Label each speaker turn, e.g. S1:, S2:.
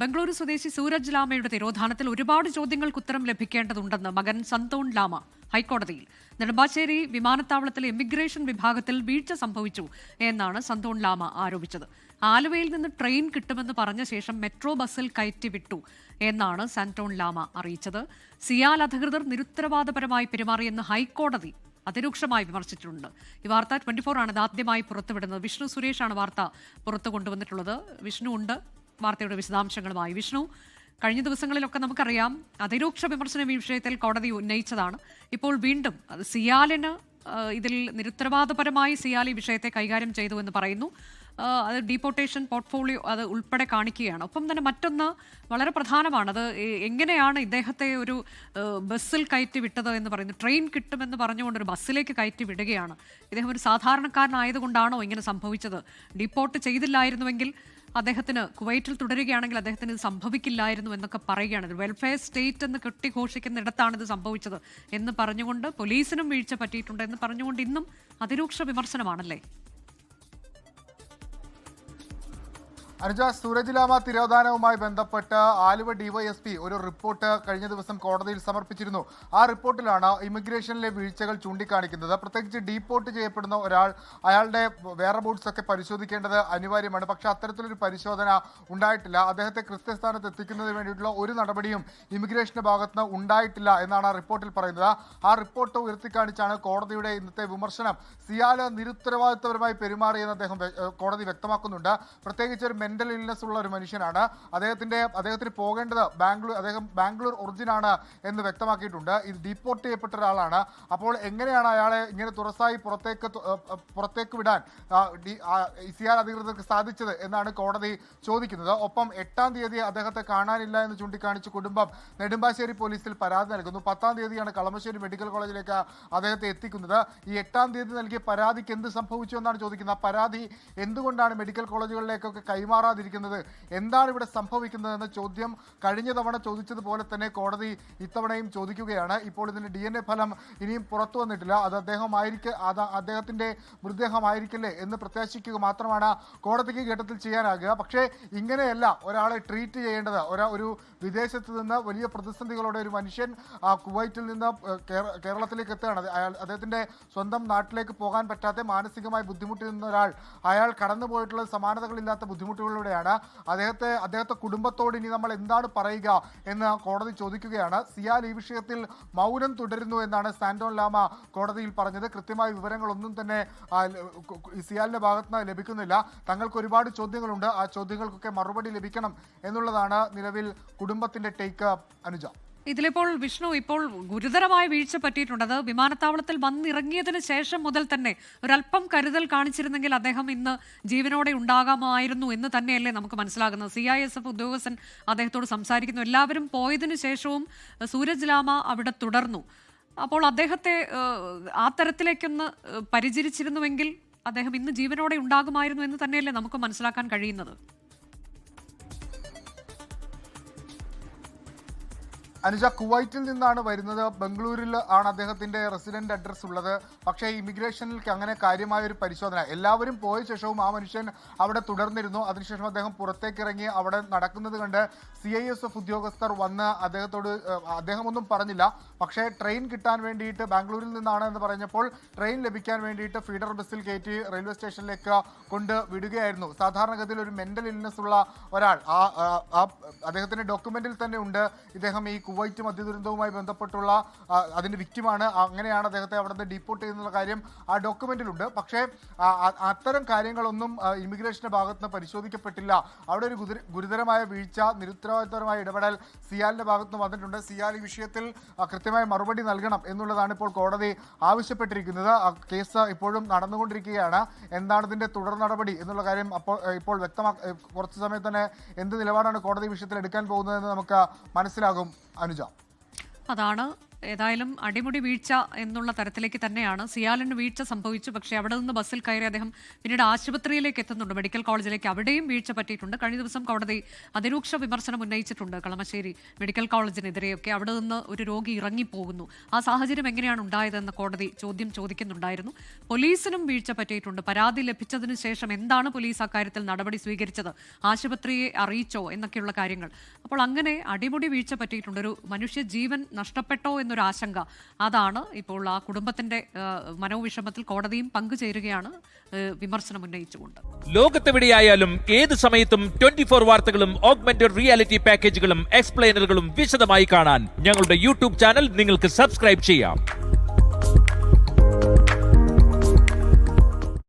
S1: ബംഗളൂരു സ്വദേശി സൂരജ് ലാമയുടെ തിരോധാനത്തിൽ ഒരുപാട് ചോദ്യങ്ങൾക്ക് ഉത്തരം ലഭിക്കേണ്ടതുണ്ടെന്ന് മകൻ സന്തോൺ ലാമ ഹൈക്കോടതിയിൽ. നെടുമ്പാശ്ശേരി വിമാനത്താവളത്തിലെ ഇമിഗ്രേഷൻ വിഭാഗത്തിൽ വീഴ്ച സംഭവിച്ചു എന്നാണ് സന്തോൺ ലാമ ആരോപിച്ചത്. ആലുവയിൽ നിന്ന് ട്രെയിൻ കിട്ടുമെന്ന് പറഞ്ഞ ശേഷം മെട്രോ ബസ്സിൽ കയറ്റി വിട്ടു എന്നാണ് സന്തോൺ ലാമ അറിയിച്ചത്. സിയാൽ അധികൃതർ നിരുത്തരവാദപരമായി പെരുമാറിയെന്ന് ഹൈക്കോടതി അതിരൂക്ഷമായി വിമർശിച്ചിട്ടുണ്ട്. ഈ വാർത്ത ട്വന്റി ഫോർ ആണ് ഇത് ആദ്യമായി പുറത്തുവിടുന്നത്. വിഷ്ണു സുരേഷാണ് വാർത്ത പുറത്തു കൊണ്ടുവന്നിട്ടുള്ളത് വിഷ്ണു ഉണ്ട്. വാർത്തയുടെ വിശദാംശങ്ങളുമായി. വിഷ്ണു കഴിഞ്ഞ ദിവസങ്ങളിലൊക്കെ നമുക്കറിയാം അതിരൂക്ഷ വിമർശനം ഈ വിഷയത്തിൽ കോടതി ഉന്നയിച്ചതാണ്. ഇപ്പോൾ വീണ്ടും സിയാലിന് ഇതിൽ നിരുത്തരവാദപരമായി സിയാൽ ഈ വിഷയത്തെ കൈകാര്യം ചെയ്തു എന്ന് പറയുന്നു. അത് ഡീപ്പോർട്ടേഷൻ പോർട്ട്ഫോളിയോ അത് ഉൾപ്പെടെ കാണിക്കുകയാണ്. ഒപ്പം തന്നെ മറ്റൊന്ന് വളരെ പ്രധാനമാണ്. അത് എങ്ങനെയാണ് ഇദ്ദേഹത്തെ ഒരു ബസ്സിൽ കയറ്റി വിട്ടത് എന്ന് പറയുന്നു. ട്രെയിൻ കിട്ടുമെന്ന് പറഞ്ഞുകൊണ്ട് ഒരു ബസ്സിലേക്ക് കയറ്റി വിടുകയാണ്. ഇദ്ദേഹം ഒരു സാധാരണക്കാരനായതുകൊണ്ടാണോ ഇങ്ങനെ സംഭവിച്ചത്? ഡീപ്പോർട്ട് ചെയ്തില്ലായിരുന്നുവെങ്കിൽ അദ്ദേഹത്തിന് കുവൈറ്റിൽ തുടരുകയാണെങ്കിൽ അദ്ദേഹത്തിന് ഇത് സംഭവിക്കില്ലായിരുന്നു എന്നൊക്കെ പറയുകയാണ്. വെൽഫെയർ സ്റ്റേറ്റ് എന്ന് കെട്ടിഘോഷിക്കുന്നിടത്താണ് ഇത് സംഭവിച്ചത് എന്ന് പറഞ്ഞുകൊണ്ട് പോലീസിനും വീഴ്ച പറ്റിയിട്ടുണ്ട് എന്ന് പറഞ്ഞുകൊണ്ട് ഇന്നും അതിരൂക്ഷ വിമർശനമാണല്ലേ?
S2: അനുജ സൂരജ് ലാമ തിരോധാനവുമായി ബന്ധപ്പെട്ട് ആലുവ ഡിവൈഎസ്പി ഒരു റിപ്പോർട്ട് കഴിഞ്ഞ ദിവസം കോടതിയിൽ സമർപ്പിച്ചിരുന്നു. ആ റിപ്പോർട്ടിലാണ് ഇമിഗ്രേഷനിലെ വീഴ്ചകൾ ചൂണ്ടിക്കാണിക്കുന്നത്. പ്രത്യേകിച്ച് ഡീപ്പോർട്ട് ചെയ്യപ്പെടുന്ന ഒരാൾ അയാളുടെ വേറെ ബോർഡ്സ് ഒക്കെ പരിശോധിക്കേണ്ടത് അനിവാര്യമാണ്. പക്ഷേ അത്തരത്തിലൊരു പരിശോധന ഉണ്ടായിട്ടില്ല. അദ്ദേഹത്തെ കൃത്യസ്ഥാനത്ത് എത്തിക്കുന്നതിന് വേണ്ടിയിട്ടുള്ള ഒരു നടപടിയും ഇമിഗ്രേഷന്റെ ഭാഗത്തുനിന്ന് ഉണ്ടായിട്ടില്ല എന്നാണ് ആ റിപ്പോർട്ടിൽ പറയുന്നത്. ആ റിപ്പോർട്ട് ഉയർത്തിക്കാണിച്ചാണ് കോടതിയുടെ ഇന്നത്തെ വിമർശനം. സിയാല നിരുത്തരവാദിത്വപരമായി പെരുമാറിയെന്ന് അദ്ദേഹം കോടതി വ്യക്തമാക്കുന്നുണ്ട്. പ്രത്യേകിച്ച് ഒരു മെന്റൽ ഇൽനെസ് ഉള്ള ഒരു മനുഷ്യനാണ്. അദ്ദേഹത്തിന്റെ അദ്ദേഹത്തിന് പോകേണ്ടത് ബാംഗ്ലൂർ അദ്ദേഹം ബാംഗ്ലൂർ ഒറിജിനാണ് എന്ന് വ്യക്തമാക്കിയിട്ടുണ്ട്. ഇത് ഡീപ്പോർട്ട് ചെയ്യപ്പെട്ട ഒരാളാണ്. അപ്പോൾ എങ്ങനെയാണ് അയാളെ ഇങ്ങനെ തുറസായി പുറത്തേക്ക് പുറത്തേക്ക് വിടാൻ സിആർ അധികൃതർക്ക് സാധിച്ചത് എന്നാണ് കോടതി ചോദിക്കുന്നത്. ഒപ്പം എട്ടാം തീയതി അദ്ദേഹത്തെ കാണാനില്ല എന്ന് ചൂണ്ടിക്കാണിച്ച് കുടുംബം നെടുമ്പാശ്ശേരി പോലീസിൽ പരാതി നൽകുന്നു. പത്താം തീയതിയാണ് കളമശ്ശേരി മെഡിക്കൽ കോളേജിലേക്ക് അദ്ദേഹത്തെ എത്തിക്കുന്നത്. ഈ എട്ടാം തീയതി നൽകിയ പരാതിക്ക് എന്ത് സംഭവിച്ചു എന്നാണ് ചോദിക്കുന്നത്. പരാതി എന്തുകൊണ്ടാണ് മെഡിക്കൽ കോളേജുകളിലേക്കൊക്കെ കൈമാറാതിരിക്കുന്നത് എന്താണ് ഇവിടെ സംഭവിക്കുന്നത് എന്ന ചോദ്യം കഴിഞ്ഞ തവണ ചോദിച്ചതുപോലെ തന്നെ കോടതി ഇത്തവണയും ചോദിക്കുകയാണ്. ഇപ്പോൾ ഇതിന്റെ ഡി ഫലം ഇനിയും പുറത്തു വന്നിട്ടില്ല. അത് അദ്ദേഹമായിരിക്കെ അത് അദ്ദേഹത്തിന്റെ മൃതദേഹമായിരിക്കില്ലേ എന്ന് പ്രത്യാശിക്കുക മാത്രമാണ് കോടതിക്ക് ഘട്ടത്തിൽ ചെയ്യാനാകുക. പക്ഷേ ഇങ്ങനെയല്ല ഒരാളെ ട്രീറ്റ് ചെയ്യേണ്ടത്. ഒരാ ഒരു വിദേശത്ത് നിന്ന് വലിയ പ്രതിസന്ധികളോടെ ഒരു മനുഷ്യൻ കുവൈറ്റിൽ നിന്ന് കേരളത്തിലേക്ക് എത്തുകയാണ്. അദ്ദേഹത്തിന്റെ സ്വന്തം നാട്ടിലേക്ക് പോകാൻ പറ്റാത്ത മാനസികമായി ബുദ്ധിമുട്ടി നിന്ന ഒരാൾ അയാൾ കടന്നുപോയിട്ടുള്ള സമാനതകളില്ലാത്ത ബുദ്ധിമുട്ടുകളിലൂടെയാണ് അദ്ദേഹത്തെ അദ്ദേഹത്തെ കുടുംബത്തോട് ഇനി നമ്മൾ എന്താണ് പറയുക എന്ന് കോടതി ചോദിക്കുകയാണ്. സിയാൽ ഈ വിഷയത്തിൽ മൗനം തുടരുന്നു എന്നാണ് സാന്റോൺ ലാമ കോടതിയിൽ പറഞ്ഞത്. കൃത്യമായ വിവരങ്ങളൊന്നും തന്നെ സിയാലിന്റെ ഭാഗത്ത് നിന്ന് ലഭിക്കുന്നില്ല. തങ്ങൾക്ക് ഒരുപാട് ചോദ്യങ്ങളുണ്ട്. ആ ചോദ്യങ്ങൾക്കൊക്കെ മറുപടി ലഭിക്കണം എന്നുള്ളതാണ് നിലവിൽ കുടുംബത്തിന്റെ ടേക്ക് അനുജ.
S1: ഇതിലിപ്പോൾ വിഷ്ണു ഇപ്പോൾ ഗുരുതരമായ വീഴ്ച പറ്റിയിട്ടുണ്ട്. അത് വിമാനത്താവളത്തിൽ വന്നിറങ്ങിയതിന് ശേഷം മുതൽ തന്നെ ഒരല്പം കരുതൽ കാണിച്ചിരുന്നെങ്കിൽ അദ്ദേഹം ഇന്ന് ജീവനോടെ ഉണ്ടാകാമായിരുന്നു എന്ന് തന്നെയല്ലേ നമുക്ക് മനസ്സിലാകുന്നത്. സി ഐ എസ് എഫ് ഉദ്യോഗസ്ഥൻ അദ്ദേഹത്തോട് സംസാരിക്കുന്നു. എല്ലാവരും പോയതിനു ശേഷവും സൂരജ് ലാമ അവിടെ തുടർന്നു. അപ്പോൾ അദ്ദേഹത്തെ ആ തരത്തിലേക്കൊന്ന് പരിചരിച്ചിരുന്നുവെങ്കിൽ അദ്ദേഹം ഇന്ന് ജീവനോടെ ഉണ്ടാകുമായിരുന്നു എന്ന് തന്നെയല്ലേ നമുക്ക് മനസ്സിലാക്കാൻ കഴിയുന്നത്.
S2: അനുജ കുവൈറ്റിൽ നിന്നാണ് വരുന്നത്. ബംഗളൂരിൽ ആണ് അദ്ദേഹത്തിന്റെ റെസിഡന്റ് അഡ്രസ് ഉള്ളത്. പക്ഷേ ഇമിഗ്രേഷനിൽ അങ്ങനെ കാര്യമായ ഒരു പരിശോധന. എല്ലാവരും പോയ ശേഷവും ആ മനുഷ്യൻ അവിടെ തുടർന്നിരുന്നു. അതിനുശേഷം അദ്ദേഹം പുറത്തേക്ക് ഇറങ്ങി അവിടെ നടക്കുന്നത് കണ്ട് സി ഐ എസ് എഫ് ഉദ്യോഗസ്ഥർ വന്ന് അദ്ദേഹത്തോട് അദ്ദേഹമൊന്നും പറഞ്ഞില്ല. പക്ഷേ ട്രെയിൻ കിട്ടാൻ വേണ്ടിയിട്ട് ബാംഗ്ലൂരിൽ നിന്നാണ് എന്ന് പറഞ്ഞപ്പോൾ ട്രെയിൻ ലഭിക്കാൻ വേണ്ടിയിട്ട് ഫീഡർ ബസ്സിൽ കയറ്റി റെയിൽവേ സ്റ്റേഷനിലേക്ക് കൊണ്ട് വിടുകയായിരുന്നു. സാധാരണഗതിയിൽ ഒരു മെന്റൽ ഇൽനെസ് ഉള്ള ഒരാൾ. ആ അദ്ദേഹത്തിന്റെ ഡോക്യുമെന്റിൽ തന്നെ ഉണ്ട്. ഇദ്ദേഹം ഈ കുവൈറ്റ് മദ്യദുരന്തവുമായി ബന്ധപ്പെട്ടുള്ള അതിന്റെ വിക്റ്റിമാണ് അങ്ങനെയാണ് അദ്ദേഹത്തെ അവിടെ നിന്ന് ഡീപ്പോർട്ട് ചെയ്യുന്ന കാര്യം ആ ഡോക്യുമെന്റിലുണ്ട് പക്ഷേ അത്തരം കാര്യങ്ങളൊന്നും ഇമിഗ്രേഷന്റെ ഭാഗത്ത് നിന്ന് പരിശോധിക്കപ്പെട്ടില്ല. അവിടെ ഒരു ഗുരുതരമായ വീഴ്ച നിരുത്തരവാദിത്തപരമായ ഇടപെടൽ സിയാലിന്റെ ഭാഗത്ത് നിന്ന് വന്നിട്ടുണ്ട്. സിയാൽ ഈ വിഷയത്തിൽ കൃത്യമായ മറുപടി നൽകണം എന്നുള്ളതാണ് ഇപ്പോൾ കോടതി ആവശ്യപ്പെട്ടിരിക്കുന്നത്. കേസ് ഇപ്പോഴും നടന്നുകൊണ്ടിരിക്കുകയാണ്. എന്താണ് ഇതിന്റെ തുടർ നടപടി എന്നുള്ള കാര്യം അപ്പോൾ ഇപ്പോൾ വ്യക്തമാ കുറച്ച് സമയത്ത് തന്നെ എന്ത് നിലപാടാണ് കോടതി വിഷയത്തിൽ എടുക്കാൻ പോകുന്നതെന്ന് നമുക്ക് മനസ്സിലാകും. അനുജ.
S1: അതാണ് ഏതായാലും അടിമുടി വീഴ്ച എന്നുള്ള തരത്തിലേക്ക് തന്നെയാണ്. സിയാലിന് വീഴ്ച സംഭവിച്ചു. പക്ഷേ അവിടെ നിന്ന് ബസ്സിൽ കയറി അദ്ദേഹം പിന്നീട് ആശുപത്രിയിലേക്ക് എത്തുന്നുണ്ട്. മെഡിക്കൽ കോളേജിലേക്ക് അവിടെയും വീഴ്ച പറ്റിയിട്ടുണ്ട്. കഴിഞ്ഞ ദിവസം കോടതി അതിരൂക്ഷ വിമർശനം ഉന്നയിച്ചിട്ടുണ്ട് കളമശ്ശേരി മെഡിക്കൽ കോളേജിനെതിരെയൊക്കെ. അവിടെ നിന്ന് ഒരു രോഗി ഇറങ്ങിപ്പോകുന്നു. ആ സാഹചര്യം എങ്ങനെയാണ് ഉണ്ടായതെന്ന് കോടതി ചോദ്യം ചോദിക്കുന്നുണ്ടായിരുന്നു. പോലീസിനും വീഴ്ച പറ്റിയിട്ടുണ്ട്. പരാതി ലഭിച്ചതിന് ശേഷം എന്താണ് പോലീസ് അക്കാര്യത്തിൽ നടപടി സ്വീകരിച്ചത്? ആശുപത്രിയെ അറിയിച്ചോ? എന്നൊക്കെയുള്ള കാര്യങ്ങൾ. അപ്പോൾ അങ്ങനെ അടിമുടി വീഴ്ച പറ്റിയിട്ടുണ്ട്. ഒരു മനുഷ്യ ജീവൻ നഷ്ടപ്പെട്ടോ എന്നൊരു ആശങ്ക അതാണ് ഇപ്പോൾ ആ കുടുംബത്തിന്റെ മനോവിഷമത്തിൽ കോടതിയും പങ്കുചേരുകയാണ് വിമർശനം ഉന്നയിച്ചുകൊണ്ട്.
S3: ലോകത്തെവിടെയായാലും ഏത് സമയത്തും ട്വന്റി ഫോർ വാർത്തകളും ഓഗ്മെന്റഡ് റിയാലിറ്റി പാക്കേജുകളും എക്സ്പ്ലെയിനറുകളും വിശദമായി കാണാൻ ഞങ്ങളുടെ യൂട്യൂബ് ചാനൽ നിങ്ങൾക്ക് സബ്സ്ക്രൈബ് ചെയ്യാം.